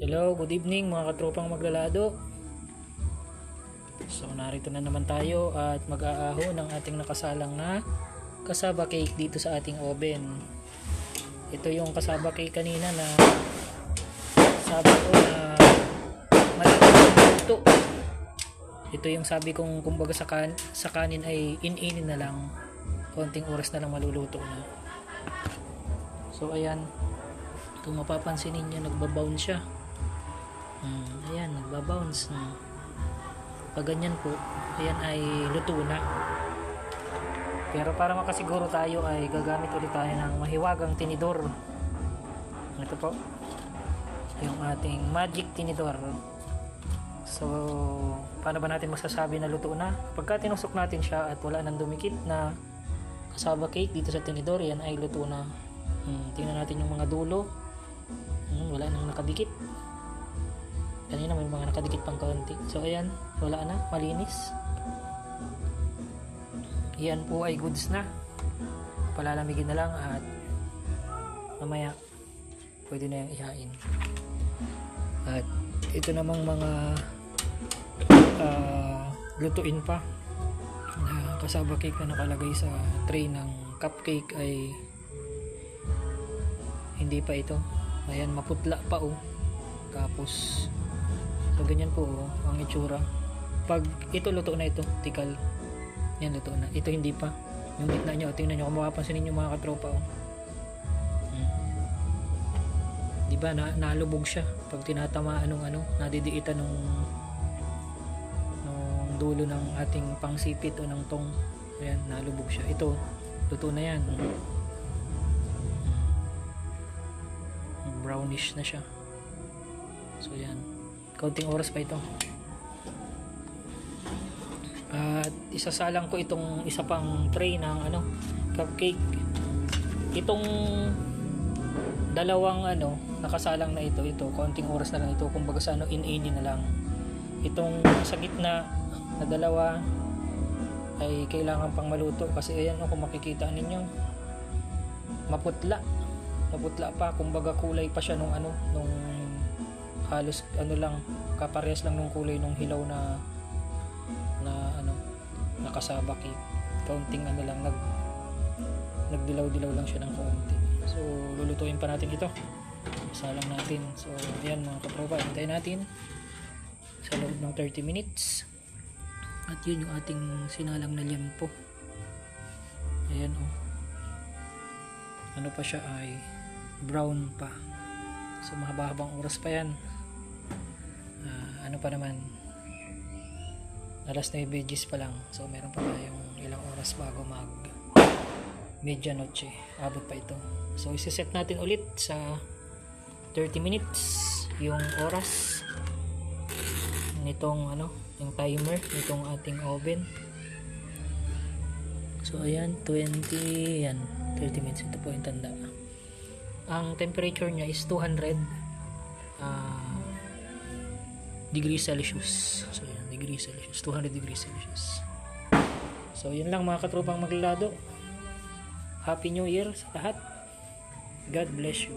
Hello, good evening mga katropang maglalado. So narito na naman tayo at mag-aaho ng ating nakasalang na kasaba cake dito sa ating oven. Ito yung kasaba cake kanina na sabi ko na malaki ito. Ito yung sabi kong kumbaga sa, kan sa kanin ay in-inin na lang. Konting oras na lang maluluto na. So ayan, kung mapapansin ninyo nagbabounce siya. Hmm, ayan, nagbabounce na. Pag ganyan po, ayan ay luto na. Pero para makasiguro tayo ay gagamit ulit tayo ng mahiwagang tinidor. Ito po, yung ating magic tinidor. So, paano ba natin masasabi na luto na? Pagka tinusok natin siya at wala nang dumikit na kasaba cake dito sa tinidor, yan ay luto na. Hmm, tingnan natin yung mga dulo. Hmm, wala nang nakadikit. Kanina may mga nakadikit pang kaunti. So ayan, wala na, malinis. Yan po ay goods na. Palalamigin na lang at mamaya pwede na yung ihain. At ito namang mga ah, lutuin pa na kasaba cake na nakalagay sa tray ng cupcake ay hindi pa ito. Ayan, maputla pa oh. Tapos So ganyan po oh, ang itsura. Pag ito luto na ito, tikal. Yan luto na. Ito hindi pa. Yung gitna nyo, tingnan nyo kung makapansin ninyo mga katropa oh. Hmm. Di ba na, nalubog siya pag tinatamaan nung ano, nadidiitan nung nung dulo ng ating pangsipit o ng tong. Ayan, nalubog siya. Ito, luto na yan. Hmm. Brownish na siya. So yan. Kaunting oras pa ito. At isasalang ko itong isa pang tray ng ano, cupcake. Itong dalawang ano, nakasalang na ito, ito, kaunting oras na lang ito, kumbaga sa ano, in-in na lang. Itong sa gitna na dalawa ay kailangan pang maluto kasi ayan o kung makikita ninyo maputla maputla pa kumbaga kulay pa siya nung ano nung halos ano lang kaparehas lang nung kulay nung hilaw na na ano nakasaba cake kaunting ano lang nag nagdilaw-dilaw lang siya ng kaunti. So lulutuin pa natin ito. Isa lang natin. So yan mga kaproba hintayin natin sa loob ng 30 minutes. At yun yung ating sinalang na liempo. Ayan oh. Ano pa siya ay brown pa. So mahaba-habang oras pa yan ano pa naman alas 9 veggies pa lang. So meron pa tayong ilang oras bago mag medianoche abot pa ito. So isiset natin ulit sa 30 minutes yung oras nitong ano yung timer nitong ating oven. So ayan 20 yan 30 minutes. Ito po yung tanda. Ang temperature niya is 200 ah degrees Celsius. So, yan, degrees Celsius. 200 degrees Celsius. So, yun lang mga katropang maglalado. Happy New Year sa lahat. God bless you.